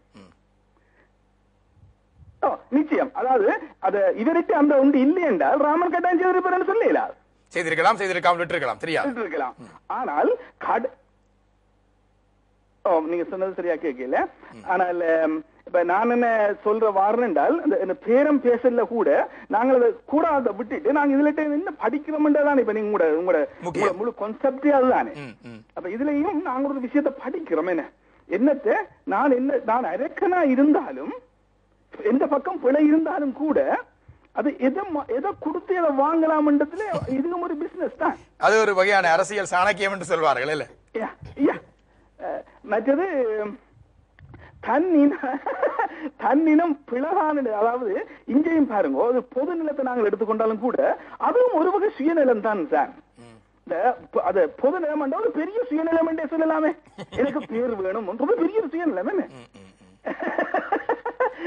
நிச்சயம். அதாவது அத இவருக்கு அந்த உண்டு இல்லை என்றால் ராமன் கட்டாயம் செய்திருப்பார் சொல்லலாம் செய்திருக்கலாம் செய்திருக்காமல் விட்டிருக்கலாம். சரியா? இருக்கலாம் ஆனால் கட நீங்க சொன்னது சரியா கேட்கல. ஆனால் இப்ப நான் என்ன சொல்ற என்றால் இந்த- பேரம் பேசல கூட நாங்கள் அதை கூட அதை விட்டுட்டு நாங்க இதுல என்ன படிக்கிறோம்ன்றதான் இப்ப நீங்க உங்களோட உங்களோட முழு கான்செப்டே அதுதானே. அப்ப இதுலயும் நாங்க ஒரு விஷயத்தை படிக்கிறோம் என்ன? என்னத்த? நான் என்ன நான் அரக்கனா இருந்தாலும் எந்த பக்கம் பிழை இருந்தாலும் கூட அது எதை எதை கொடுத்து எதை வாங்கலாம்ன்றதுல இதுவும் ஒரு பிசினஸ் தான். அது ஒரு வகையான அரசியல் சாணக்கியம் என்று சொல்வார்கள் இல்ல? மற்றது தன்னின தன்னினம் பிளகான அதாவது இங்கேயும் பாருங்க ஒரு பொது நிலத்தை நாங்கள் எடுத்துக்கொண்டாலும் கூட அதுவும் ஒரு வகை சுயநலம் தான் சார். அது பொது நிலம் ஒரு பெரிய சுயநலம் என்றே சொல்லலாமே. எனக்கு பேர் வேணும் ரொம்ப பெரிய சுயநலம் என்ன அதோட சும்மா படியா சொல்லிப்படுது நான் முடிக்கிறேன் சார் குறைஞ்சுக்கலாங்க இல்ல இல்ல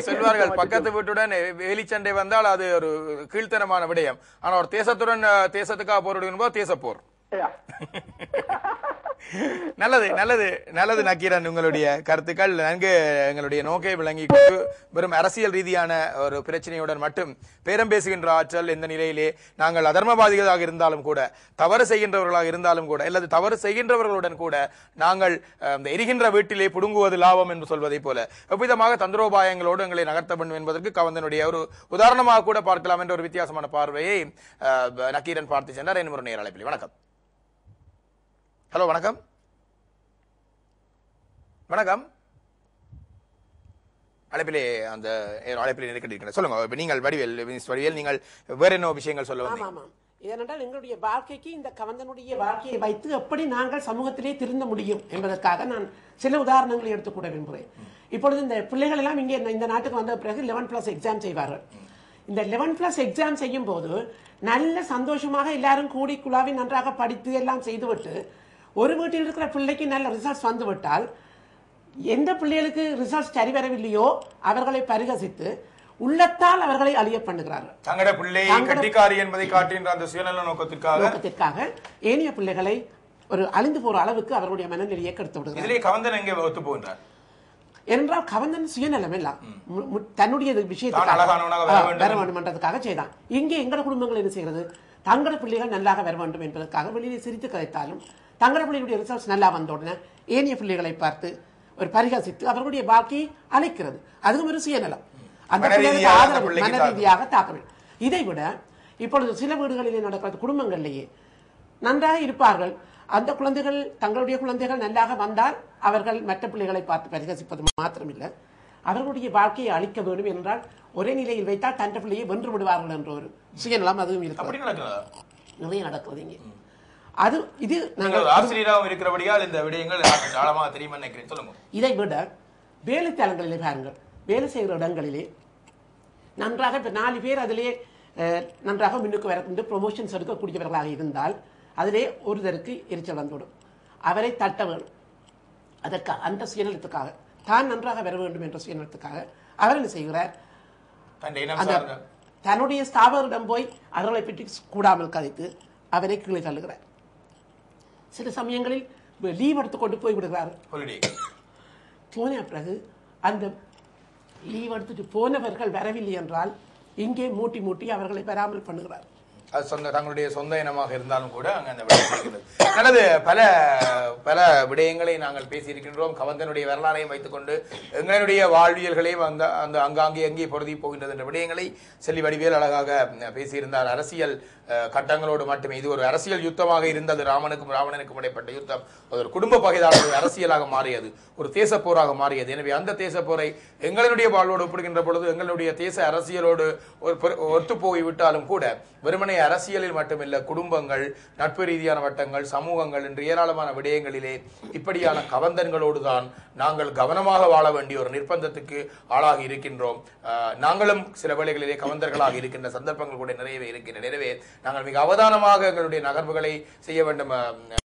சொல்வார்கள் பக்கத்து வீட்டுடன் வேலிச்சண்டை வந்தால் அது ஒரு கீழ்த்தனமான விடயம். ஆனா ஒரு தேசத்துடன் தேசத்துக்காக போரிடுகின்ற போது தேசப்போர். நல்லது நல்லது நல்லது நக்கீரன் உங்களுடைய கருத்துக்கள். நன்கு எங்களுடைய நோக்கை விளங்கி கொண்டு வெறும் அரசியல் ரீதியான ஒரு பிரச்சனையுடன் மட்டும் பேரம் பேசுகின்ற ஆற்றல் எந்த நிலையிலே நாங்கள் அதர்மவாதிகளாக இருந்தாலும் கூட தவறு செய்கின்றவர்களாக இருந்தாலும் கூட அல்லது தவறு செய்கின்றவர்களுடன் கூட நாங்கள் அஹ், இந்த எரிகின்ற வீட்டிலே புடுங்குவது லாபம் என்று சொல்வதைப் போல எவ்விதமாக தந்திரோபாயங்களோடு எங்களை நகர்த்த வேண்டும் என்பதற்கு கவந்தனுடைய ஒரு உதாரணமாக கூட பார்க்கலாம் என்ற ஒரு வித்தியாசமான பார்வையை நக்கீரன் பார்த்து சென்றார். என்ன ஒரு நேரழைப்பில் வணக்கம். ஹலோ வணக்கம். வணக்கம். அழைப்பிலே அந்த அழைப்பிலே நெருக்கடி சொல்லுங்க நீங்கள் வடிவேல் வடிவேல் நீங்கள் வேற என்ன விஷயங்கள் சொல்ல ஆமாம் வந்தீங்க ஏனென்றால் எங்களுடைய வாழ்க்கைக்கு இந்த கவந்தனுடைய வாழ்க்கையை வைத்து எப்படி நாங்கள் சமூகத்திலே திருந்த முடியும் என்பதற்காக நான் சில உதாரணங்களை எடுத்துக்கூட விரும்புகிறேன். இப்பொழுது இந்த பிள்ளைகள் எல்லாம் இங்கே இந்த- இந்த நாட்டுக்கு வந்த பிறகு லெவன் பிளஸ் எக்ஸாம் செய்வார்கள். இந்த லெவன் பிளஸ் எக்ஸாம் செய்யும் போது நல்ல சந்தோஷமாக எல்லாரும் கூடி குழாவி நன்றாக படித்து எல்லாம் செய்துவிட்டு ஒரு வீட்டில் இருக்கிற பிள்ளைக்கு நல்ல ரிசல்ட்ஸ் வந்து விட்டால் எந்த பிள்ளைகளுக்கு ரிசல்ட்ஸ் சரி வரவில்லையோ அவர்களை பரிகசித்து உள்ளத்தால் அவர்களை அழிய பண்ணுகிறார்கள். தங்கட பிள்ளை தங்கட- கட்டிக்காரி என்பதை காட்டுகின்ற அந்த சுயநல நோக்கத்திற்காக நோக்கத்திற்காக ஏனைய பிள்ளைகளை ஒரு அழிந்து போற அளவுக்கு அவர்களுடைய மனநிலையை கெடுத்து விடுகிறார். இதிலே கவந்தன் எங்கே ஒத்து போகின்றார்? என்றால் கவர்ந்தன் சுயநலம் இல்ல. தன்னுடைய வர வேண்டும். என்றதுக்காக செய்தான். இங்கே எங்கட குடும்பங்கள் என்ன செய்கிறது? தங்கள பிள்ளைகள் நல்லாக வர வேண்டும் என்பதற்காக வெளியே சிரித்து கதைத்தாலும் தங்கள பிள்ளைகளுடைய ரிசல்ட்ஸ் நல்லா வந்த உடனே ஏனைய பிள்ளைகளை பார்த்து ஒரு பரிகாசித்து அவர்களுடைய பாக்கியை அழைக்கிறது. அதுவும் ஒரு சுயநலம். அந்த பிள்ளைகளுக்கு ஆதரவு பிள்ளைக்கு மன ரீதியாக தாக்க வேண்டும் இதை விட இப்பொழுது சில வீடுகளிலே நடக்கிறது குடும்பங்களிலேயே நன்றாக இருப்பார்கள். அந்த குழந்தைகள் தங்களுடைய குழந்தைகள் நன்றாக வந்தால் அவர்கள் மற்ற பிள்ளைகளை பார்த்து பரிகசிப்பது மாத்திரமில்லை. அவர்களுடைய வாழ்க்கையை அழிக்க வேண்டும் என்றால் ஒரே நிலையில் வைத்தால் தன் பிள்ளையை வென்று விடுவார்கள் என்ற ஒரு சுயநலம் அதுவும் நடக்கிறதா நிறைய நடக்கிறது இங்கே. அது இது நீங்கள் ஆசிரியராகவும் இருக்கிறபடியால் இந்த விடயங்கள் ஆழமாக தெரியுமா நினைக்கிறேன். சொல்லுங்க. இதை விட வேலை தலங்களிலே பாருங்கள். வேலை செய்கிற இடங்களிலே நன்றாக இப்போ நாலு பேர் அதிலே நன்றாக முன்னுக்கு வரக்கூடிய ப்ரொமோஷன்ஸ் எடுக்கக்கூடியவர்களாக இருந்தால் அதிலே ஒருத்தருக்கு எரிச்சல் வந்துவிடும். அவரை தட்ட வேணும் அதற்காக அந்த சுயநலத்துக்காக தான் நன்றாக வர வேண்டும் என்ற சுயநலத்துக்காக அவர் என்ன செய்கிறார்? தன்னுடைய ஸ்தாபகரிடம் போய் அவர்களை பற்றி கூடாமல் கதைத்து அவரை கீழே தள்ளுகிறார். சில சமயங்களில் லீவ் எடுத்து கொண்டு போய் விடுகிறார். போன பிறகு அந்த லீவ் எடுத்துட்டு போனவர்கள் வரவில்லை என்றால் இங்கே மூட்டி மூட்டி அவர்களை பெறாமல் பண்ணுகிறார். அது சொந்த தங்களுடைய சொந்த இனமாக இருந்தாலும் கூட அங்கே அந்த விடயம் இருக்கிறது நல்லது பல பல விடயங்களை நாங்கள் பேசியிருக்கின்றோம். கவந்தனுடைய வரலாறையும் வைத்துக்கொண்டு எங்களுடைய வாழ்வியல்களையும் அந்த அந்த அங்காங்கே எங்கே பொருதி போகின்றது என்ற விடயங்களை செல்வி வடிவேல் அழகாக பேசியிருந்தார். அரசியல் கட்டங்களோடு மட்டுமே. இது ஒரு அரசியல் யுத்தமாக இருந்தது. ராமனுக்கும் ராவணனுக்கும் இடைப்பட்ட யுத்தம். அது ஒரு குடும்ப பகைதாளர் ஒரு அரசியலாக மாறியது. ஒரு தேச போராக மாறியது. எனவே அந்த தேச போரை எங்களுடைய வாழ்வோடு ஒப்பிடுகின்ற பொழுது எங்களுடைய தேச அரசியலோடு ஒரு பெரு- ஒத்து விட்டாலும் கூட வெறுமனை அரசியலில் மட்டுமில்ல குடும்பங்கள் நட்பு ரீதியான வட்டங்கள் சமூகங்கள் என்று ஏராளமான விடயங்களிலே இப்படியான கவந்தன்களோடு தான் நாங்கள் கவனமாக வாழ வேண்டிய ஒரு நிர்பந்தத்துக்கு ஆளாகி இருக்கின்றோம். நாங்களும் சில வேளைகளிலே கவந்தர்களாக இருக்கின்ற சந்தர்ப்பங்கள் கூட நிறையவே இருக்கின்றன. எனவே நாங்கள் மிக அவதானமாக எங்களுடைய நகர்வுகளை செய்ய வேண்டும்.